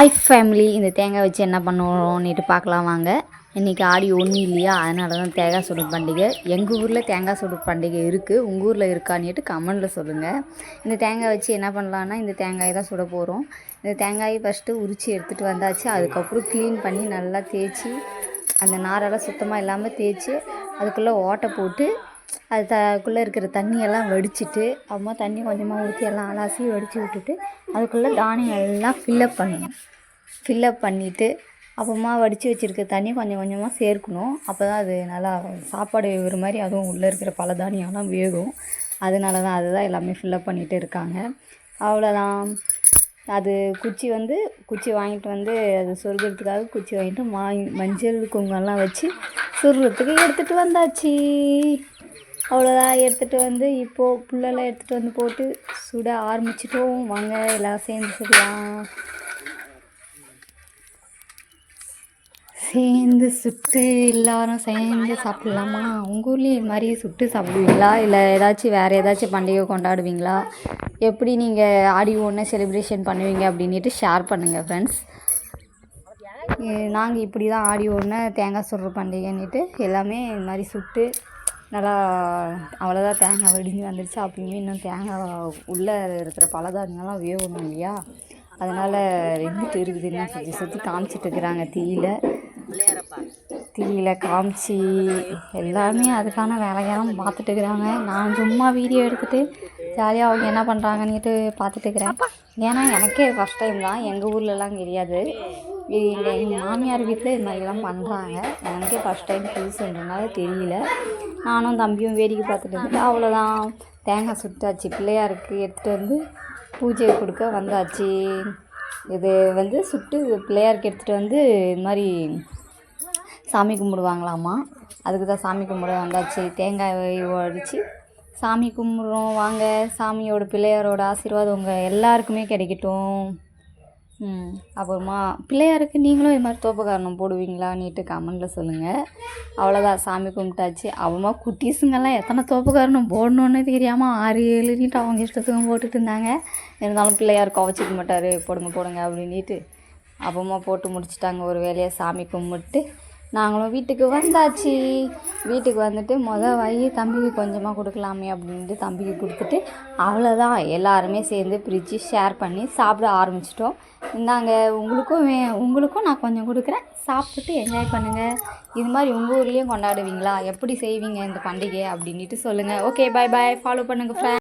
I family இந்த தேங்காய் வச்சு என்ன பண்ணுவோம்னுட்டு பார்க்கலாம் வாங்க. இன்றைக்கி ஆடி ஒன்று இல்லையா? அதனால தான் தேங்காய் சுடு பண்டிகை. எங்கள் ஊரில் தேங்காய் சுடு பண்டிகை இருக்குது உங்கள் ஊரில் இருக்கான்னுட்டு கமெண்டில் சொல்லுங்கள் இந்த தேங்காய் வச்சு என்ன பண்ணலான்னா இந்த தேங்காயை தான் சுட போகிறோம் இந்த தேங்காயை ஃபஸ்ட்டு உரித்து எடுத்துகிட்டு வந்தாச்சு. அதுக்கப்புறம் க்ளீன் பண்ணி நல்லா தேய்ச்சி அந்த நாரெல்லாம் சுத்தமாக இல்லாமல் தேய்ச்சி அதுக்குள்ளே ஓட்டை போட்டு அது தக்குள்ளே இருக்கிற தண்ணியெல்லாம் வடிச்சிட்டு அப்புறமா தண்ணி கொஞ்சமாக ஊற்றி எல்லாம் அலாசி வடித்து விட்டுட்டு அதுக்குள்ளே தானியம் எல்லாம் ஃபில்லப் பண்ணணும். ஃபில்லப் பண்ணிவிட்டு அப்புறமா வடித்து வச்சுருக்க தண்ணி கொஞ்சம் கொஞ்சமாக சேர்க்கணும். அப்போ தான் அது நல்லா சாப்பாடு வேகிற மாதிரி அதுவும் உள்ளே இருக்கிற பல தானியம்லாம் வேகும். அதனால தான் அதுதான் எல்லாமே ஃபில்லப் பண்ணிகிட்டு இருக்காங்க. அவ்வளோதான் அது குச்சி வந்து குச்சி வாங்கிட்டு வந்து அது சொருகிறதுக்காக குச்சி வாங்கிட்டு மா மஞ்சள் குங்குமம்லாம் வச்சு சொருகிறதுக்கு எடுத்துகிட்டு வந்தாச்சு. அவ்வளோதான் எடுத்துகிட்டு வந்து இப்போது புல்லெல்லாம் எடுத்துகிட்டு வந்து போட்டு சுட ஆரம்பிச்சிட்டோம். வாங்க எல்லாம் சேர்ந்து சுடலாம். சேர்ந்து சுட்டு எல்லாரும் சேர்ந்து சாப்பிட்லாமா? உங்கள் ஊர்லேயும் இது மாதிரி சுட்டு சாப்பிடுவீங்களா? இல்லை ஏதாச்சும் வேறு ஏதாச்சும் பண்டிகை கொண்டாடுவீங்களா? எப்படி நீங்கள் ஆடி ஒன்று செலிப்ரேஷன் பண்ணுவீங்க அப்படின்ட்டு ஷேர் பண்ணுங்கள் ஃப்ரெண்ட்ஸ் நாங்கள் இப்படி தான் ஆடி ஒன்று தேங்காய் சுடுற பண்டிகைன்னுட்டு எல்லாமே இது மாதிரி சுட்டு நல்லா அவ்வளோதான் தேங்காய் வடிஞ்சு வந்துடுச்சு அப்பயுமே இன்னும் தேங்காய் உள்ளே இருக்கிற பலதாரங்கள்லாம் வேகணும் இல்லையா? அதனால் ரெண்டு இருக்குதுன்னு சுற்றி சுற்றி காமிச்சிட்டு இருக்கிறாங்க தீயில. தீயில காமிச்சு எல்லாமே அதுக்கான வேலையெல்லாம் பார்த்துட்டு இருக்கிறாங்க. நான் சும்மா வீடியோ எடுத்துகிட்டு ஜாலியாக அவங்க என்ன பண்ணுறாங்கன்னுட்டு பார்த்துட்டு இருக்கிறேன். ஏன்னா எனக்கே ஃபஸ்ட் டைம் தான். எங்கள் ஊர்லலாம் தெரியாது எங்கள் மாமியார் வீட்டில் இது மாதிரிலாம் பண்ணுறாங்க எனக்கே ஃபஸ்ட் டைம் புதுசுன்றனால தெரியல. நானும் தம்பியும் வேடிக்கை பார்த்துட்டு இருந்தேன் அவ்வளோதான். தேங்காய் சுட்டாச்சு. பிள்ளையாருக்கு எடுத்துகிட்டு வந்து பூஜை கொடுக்க வந்தாச்சு. இது வந்து சுட்டு பிள்ளையாருக்கு எடுத்துகிட்டு வந்து இது மாதிரி சாமி கும்பிடுவாங்களாமா அதுக்கு தான் சாமி கும்பிட வந்தாச்சு. தேங்காய் உடச்சி சாமி கும்பிட்றோம் வாங்க. சாமியோட பிள்ளையாரோட ஆசீர்வாதம் உங்கள் எல்லாருக்குமே கிடைக்கட்டும். அப்புறமா பிள்ளையாருக்கு நீங்களும் இது மாதிரி தோப்பக்காரணம் நீட்டு கமெண்டில் சொல்லுங்கள் அவ்வளோதான் சாமி கும்பிட்டாச்சு. அவமா குட்டீஸுங்கெல்லாம் எத்தனை தோப்பக்காரணம் போடணுன்னு தெரியாமல் ஆறு ஏழுன்ட்டு அவங்க இஷ்டத்துக்கும் போட்டுட்டு இருந்தாங்க. இருந்தாலும் பிள்ளையார் குவச்சிக்க மாட்டார். போடுங்க போடுங்க அப்படின்ட்டு அப்புறமா போட்டு முடிச்சிட்டாங்க. ஒரு வேலையை சாமி கும்பிட்டு நாங்களும் வீட்டுக்கு வந்தாச்சு. வீட்டுக்கு வந்துட்டு மொதல் வாங்கி தம்பிக்கு கொஞ்சமாக கொடுக்கலாமே அப்படின்ட்டு தம்பிக்கு கொடுத்துட்டு அவ்வளோதான் எல்லாருமே சேர்ந்து பிரித்து ஷேர் பண்ணி சாப்பிட ஆரம்பிச்சிட்டோம். இந்தாங்க உங்களுக்கும் வே உங்களுக்கும் நான் கொஞ்சம் கொடுக்குறேன். சாப்பிட்டுட்டு என்ஜாய் பண்ணுங்கள் இது மாதிரி உங்கள் ஊர்லேயும் கொண்டாடுவீங்களா? எப்படி செய்வீங்க இந்த பண்டிகை அப்படின்ட்டு சொல்லுங்கள் ஓகே பாய் பாய் ஃபாலோ பண்ணுங்கள் ஃப்ரெண்ட்